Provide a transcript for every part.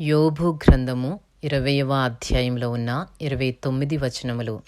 యోబు గ్రంథము ఇరవయవ అధ్యాయంలో ఉన్న ఇరవై తొమ్మిది వచనములు.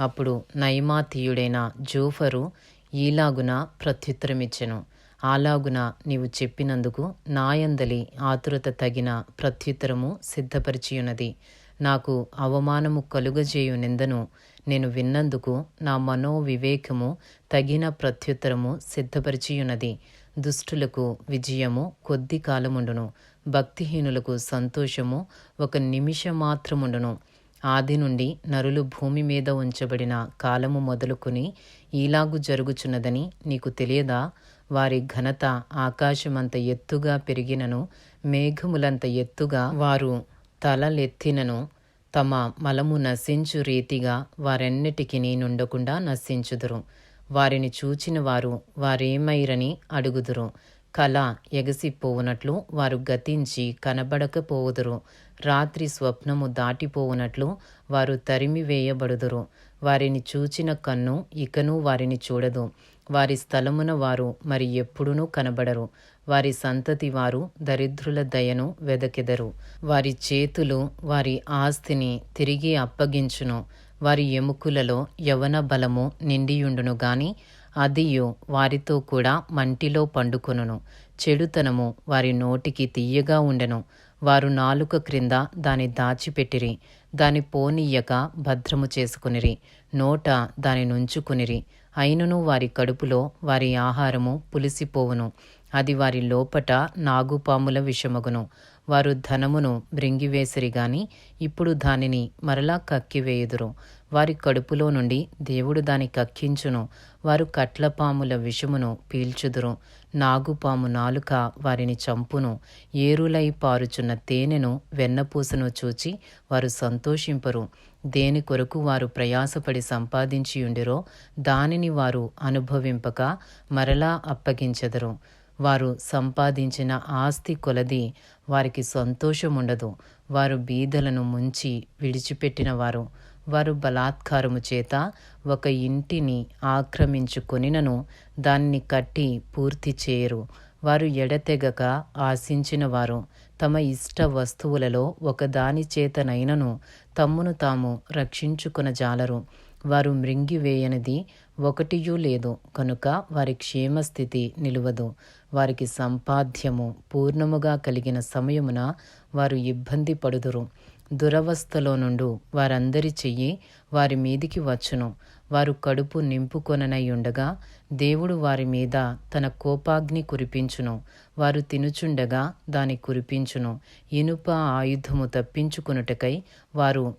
అప్పుడు నైమాతీయుడైన జోఫరు ఈలాగున ప్రత్యుత్తరమిచ్చెను. అలాగున నీవు చెప్పినందుకు నాయందలి ఆతురత తగిన ప్రత్యుత్తరము సిద్ధపరిచియున్నది. నాకు అవమానము కలుగజేయు నిందను నేను విన్నందుకు నా మనోవివేకము తగిన ప్రత్యుత్తరము సిద్ధపరిచియున్నది. దుష్టులకు విజయము కొద్ది కాలముండును. భక్తిహీనులకు సంతోషము ఒక నిమిషమాత్రముండును. ఆది నుండి నరులు భూమి మీద ఉంచబడిన కాలము మొదలుకొని ఈలాగు జరుగుచున్నదని నీకు తెలియదా? వారి ఘనత ఆకాశమంత ఎత్తుగా పెరిగినను మేఘములంత ఎత్తుగా వారు తలలెత్తినను. తమ మలము నశించు రీతిగా వారెన్నిటికీ నుండకుండా నశించుదురు. వారిని చూచిన వారు వారేమైరని అడుగుదురు. కళ ఎగసిపోవునట్లు వారు గతించి కనబడకపోవుదురు. రాత్రి స్వప్నము దాటిపోవునట్లు వారు తరిమి వేయబడుదురు వారిని చూచిన కన్ను ఇకను వారిని చూడదు. వారి స్థలమున వారు మరి ఎప్పుడునూ కనబడరు. వారి సంతతి వారు దరిద్రుల దయను వెదకెదరు. వారి చేతులు వారి ఆస్తిని తిరిగి అప్పగించును. వారి ఎముకలలో యవన బలము నిండియుండును గాని అదియు వారితో కూడా మంటిలో పండుకొనును. చెడుతనము వారి నోటికి తీయగా ఉండెను. వారు నాలుక క్రింద దాని దాచిపెట్టిరి. దాని పోనీయక భద్రము చేసుకునిరి. నోట దాని నుంచుకునిరి. అయినను వారి కడుపులో వారి ఆహారము పులిసిపోవును. అది వారి లోపట నాగుపాముల విషమగును. వారు ధనమును మ్రింగివేసిరి గాని ఇప్పుడు దానిని మరలా కక్కివేయుదురు. వారి కడుపులో నుండి దేవుడు దాని కక్కించును. వారు కట్లపాముల విషమును పీల్చుదురు. నాగుపాము నాలుక వారిని చంపును. ఏరులై పారుచున్న తేనెను వెన్నపూసను చూచి వారు సంతోషింపరు. దేని కొరకు వారు ప్రయాసపడి సంపాదించియుండిరో దానిని వారు అనుభవింపక మరలా అప్పగించెదరు. వారు సంపాదించిన ఆస్తి కొలది వారికి సంతోషముండదు. వారు బీదలను ముంచి విడిచిపెట్టినవారు. వారు బలాత్కారము చేత ఒక ఇంటిని ఆక్రమించుకొనినను దాన్ని కట్టి పూర్తి చేయరు. వారు ఎడతెగక ఆశించిన వారు తమ ఇష్ట వస్తువులలో ఒకదాని చేతనైనను తమ్మును తాము రక్షించుకున జాలరు వారు మృంగివేయనిది ఒకటియూ లేదు. కనుక వారి క్షేమస్థితి నిలువదు. వారికి సంపాద్యము పూర్ణముగా కలిగిన సమయమున వారు ఇబ్బంది పడుదురు. దురవస్థలో నుండు వారందరి చెయ్యి వారి మీదికి వచ్చును. వారు కడుపు నింపుకొననై ఉండగా దేవుడు వారి మీద తన కోపాగ్ని కురిపించును. వారు తినుచుండగా దాని కురిపించును. ఇనుప ఆయుధము తప్పించుకొనుటకై వారు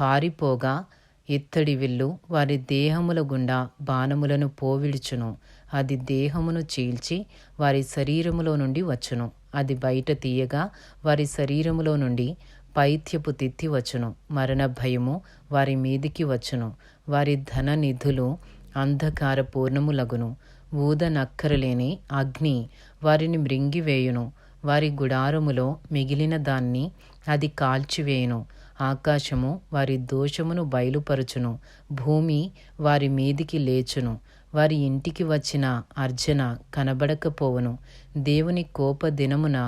పారిపోగా ఇత్తడి విల్లు వారి దేహముల గుండా బాణములను పోవిడుచును. అది దేహమును చీల్చి వారి శరీరములో నుండి వచ్చును. అది బయట తీయగా వారి శరీరములో నుండి పైత్యపు తిత్తి వచ్చును. మరణ భయము వారి మీదికి వచ్చును. వారి ధన నిధులు అంధకార పూర్ణములగును ఊదనక్కరలేని అగ్ని వారిని మృంగివేయును. వారి గుడారములో మిగిలిన దాన్ని అది కాల్చివేయును. ఆకాశము వారి దోషమును బయలుపరచును. భూమి వారి మీదికి లేచును. వారి ఇంటికి వచ్చిన అర్జన కనబడకపోవును. దేవుని కోప దినమున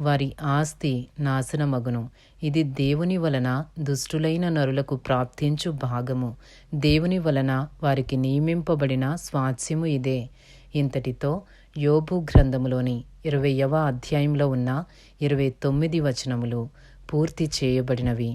వారి ఆస్తి నాశనమగును. ఇది దేవుని వలన దుష్టులైన నరులకు ప్రాప్తించు భాగము. దేవుని వలన వారికి నియమింపబడిన స్వాస్యము ఇదే. ఇంతటితో యోబు గ్రంథములోని ఇరవయవ అధ్యాయంలో ఉన్న ఇరవై తొమ్మిది వచనములు పూర్తి చేయబడినవి.